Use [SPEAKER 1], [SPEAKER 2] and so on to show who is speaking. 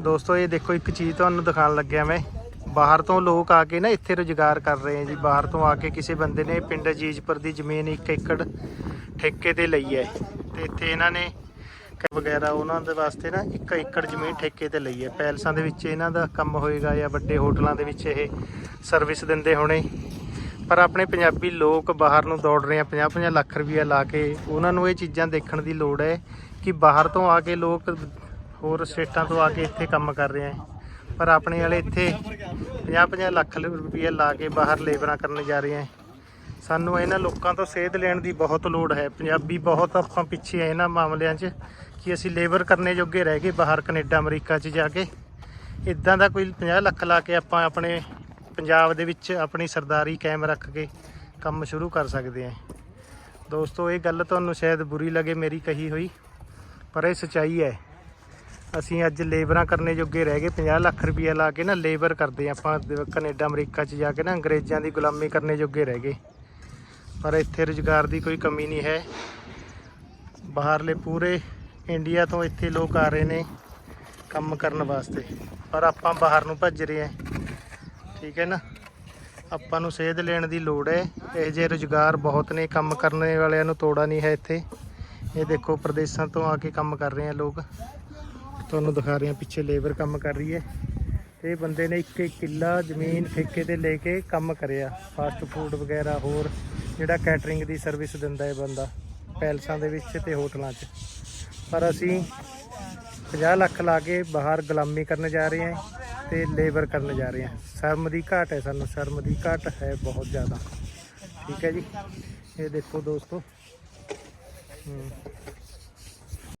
[SPEAKER 1] ਦੋਸਤੋ, ਇਹ ਦੇਖੋ, ਇੱਕ ਚੀਜ਼ ਤੁਹਾਨੂੰ ਦਿਖਾਉਣ ਲੱਗਿਆ ਮੈਂ। ਬਾਹਰ ਤੋਂ ਲੋਕ ਆ ਕੇ ਨਾ ਇੱਥੇ ਰੁਜ਼ਗਾਰ ਕਰ ਰਹੇ ਆ ਜੀ। ਬਾਹਰ ਤੋਂ ਆ ਕੇ ਕਿਸੇ ਬੰਦੇ ਨੇ ਪਿੰਡ ਅਜੀਜ਼ਪੁਰ ਦੀ ਜ਼ਮੀਨ 1 ਏਕੜ ਠੇਕੇ ਤੇ ਲਈ ਹੈ। ਤੇ ਇੱਥੇ ਇਹਨਾਂ ਨੇ ਵਗੈਰਾ ਉਹਨਾਂ ਦੇ ਵਾਸਤੇ ਨਾ 1 ਏਕੜ ਜ਼ਮੀਨ ਠੇਕੇ ਤੇ ਲਈ ਹੈ। ਪੈਲਸਾਂ ਦੇ ਵਿੱਚ ਇਹਨਾਂ ਦਾ ਕੰਮ ਹੋਏਗਾ ਜਾਂ ਵੱਡੇ ਹੋਟਲਾਂ ਦੇ ਵਿੱਚ ਇਹ ਸਰਵਿਸ ਦਿੰਦੇ ਹੋਣੇ। ਪਰ ਆਪਣੇ ਪੰਜਾਬੀ ਲੋਕ ਬਾਹਰ ਨੂੰ ਦੌੜ ਰਹੇ ਆ। 50-50 ਲੱਖ ਰੁਪਇਆ ਲਾ ਕੇ ਉਹਨਾਂ ਨੂੰ ਇਹ ਚੀਜ਼ਾਂ ਦੇਖਣ ਦੀ ਲੋੜ ਹੈ ਕਿ ਬਾਹਰ ਤੋਂ ਆ ਕੇ ਲੋਕ ਹੋਰ ਸਟੇਟਾਂ ਤੋਂ ਆ ਕੇ ਇੱਥੇ ਕੰਮ ਕਰ ਰਹੇ ਆ ਪਰ ਆਪਣੇ ਵਾਲੇ ਇੱਥੇ 50-50 ਲੱਖ ਰੁਪਇਆ ਲਾ ਕੇ ਬਾਹਰ ਲੇਬਰਾਂ ਕਰਨ ਜਾ ਰਹੇ ਆ ਸਾਨੂੰ ਇਹਨਾਂ ਲੋਕਾਂ ਤੋਂ ਸੇਧ ਲੈਣ ਦੀ ਬਹੁਤ ਲੋੜ ਹੈ। ਪੰਜਾਬੀ ਬਹੁਤ ਆਪਾਂ ਪਿੱਛੇ ਆ ਇਹਨਾਂ ਮਾਮਲਿਆਂ 'ਚ ਕਿ ਅਸੀਂ ਲੇਬਰ ਕਰਨੇ ਜੋਗੇ ਰਹਿ ਗਏ ਬਾਹਰ ਕੈਨੇਡਾ, ਅਮਰੀਕਾ 'ਚ ਜਾ ਕੇ। ਇਦਾਂ ਦਾ ਕੋਈ 50 ਲੱਖ ਲਾ ਕੇ ਆਪਾਂ ਆਪਣੇ ਪੰਜਾਬ ਦੇ ਵਿੱਚ ਆਪਣੀ ਸਰਦਾਰੀ ਕਾਇਮ ਰੱਖ ਕੇ ਕੰਮ ਸ਼ੁਰੂ ਕਰ ਸਕਦੇ ਹਾਂ ਦੋਸਤੋ, ਇਹ ਗੱਲ ਤੁਹਾਨੂੰ ਸ਼ਾਇਦ ਬੁਰੀ ਲੱਗੇ, ਮੇਰੀ ਕਹੀ ਹੋਈ, ਪਰ ਇਹ ਸਚਾਈ ਹੈ। ਅਸੀਂ ਅੱਜ ਲੇਬਰਾਂ ਕਰਨੇ ਜੋਗੇ ਰਹਿ ਗਏ 50 ਲੱਖ ਰੁਪਈਆ ਲਾ ਕੇ ਨਾ ਲੇਬਰ ਕਰਦੇ ਹਾਂ ਆਪਾਂ ਦ- ਕੈਨੇਡਾ, ਅਮਰੀਕਾ 'ਚ ਜਾ ਕੇ ਨਾ ਅੰਗਰੇਜ਼ਾਂ ਦੀ ਗੁਲਾਮੀ ਕਰਨੇ ਜੋਗੇ ਰਹਿ ਗਏ। ਪਰ ਇੱਥੇ ਰੁਜ਼ਗਾਰ ਦੀ ਕੋਈ ਕਮੀ ਨਹੀਂ ਹੈ। ਬਾਹਰਲੇ ਪੂਰੇ ਇੰਡੀਆ ਤੋਂ ਇੱਥੇ ਲੋਕ ਆ ਰਹੇ ਨੇ ਕੰਮ ਕਰਨ ਵਾਸਤੇ। ਪਰ ਆਪਾਂ ਬਾਹਰ ਨੂੰ ਭੱਜ ਰਹੇ ਹਾਂ। ਠੀਕ ਹੈ ਨਾ? ਆਪਾਂ ਨੂੰ ਸੇਧ ਲੈਣ ਦੀ ਲੋੜ ਹੈ। ਇਹ ਜੇ ਰੁਜ਼ਗਾਰ ਬਹੁਤ ਨੇ, ਕੰਮ ਕਰਨ ਵਾਲਿਆਂ ਨੂੰ ਤੋੜਾ ਨਹੀਂ ਹੈ ਇੱਥੇ। ਇਹ ਦੇਖੋ, ਪ੍ਰਦੇਸ਼ਾਂ ਤੋਂ ਆ ਕੇ ਕੰਮ ਕਰ ਰਹੇ ਆ ਲੋਕ। ਤੁਹਾਨੂੰ ਦਿਖਾ ਰਹੇ ਹਾਂ, ਪਿੱਛੇ ਲੇਬਰ ਕੰਮ ਕਰ ਰਹੀ ਹੈ। ਤੇ ਬੰਦੇ ਨੇ ਇੱਕ ਇੱਕ ਕਿੱਲਾ ਜ਼ਮੀਨ ਠੇਕੇ ਤੇ ਲੈ ਕੇ ਕੰਮ ਕਰਿਆ। ਫਾਸਟ ਫੂਡ ਵਗੈਰਾ ਹੋਰ, ਜਿਹੜਾ ਕੈਟਰਿੰਗ ਦੀ ਸਰਵਿਸ ਦਿੰਦਾ ਹੈ ਬੰਦਾ, ਪੈਲਸਾਂ ਦੇ ਵਿੱਚ ਤੇ ਹੋਟਲਾਂ 'ਚ। ਪਰ ਅਸੀਂ 50 ਲੱਖ ਲਾ ਕੇ ਬਾਹਰ ਗੁਲਾਮੀ ਕਰਨ ਜਾ ਰਹੇ ਹਾਂ ਤੇ ਲੇਬਰ ਕਰਨ ਜਾ ਰਹੇ ਹਾਂ। ਸ਼ਰਮ ਦੀ ਘਾਟ ਹੈ ਸਾਨੂੰ, ਸ਼ਰਮ ਦੀ ਘਾਟ ਹੈ ਬਹੁਤ ਜ਼ਿਆਦਾ। ਠੀਕ ਹੈ ਜੀ। ਇਹ ਦੇਖੋ ਦੋਸਤੋ।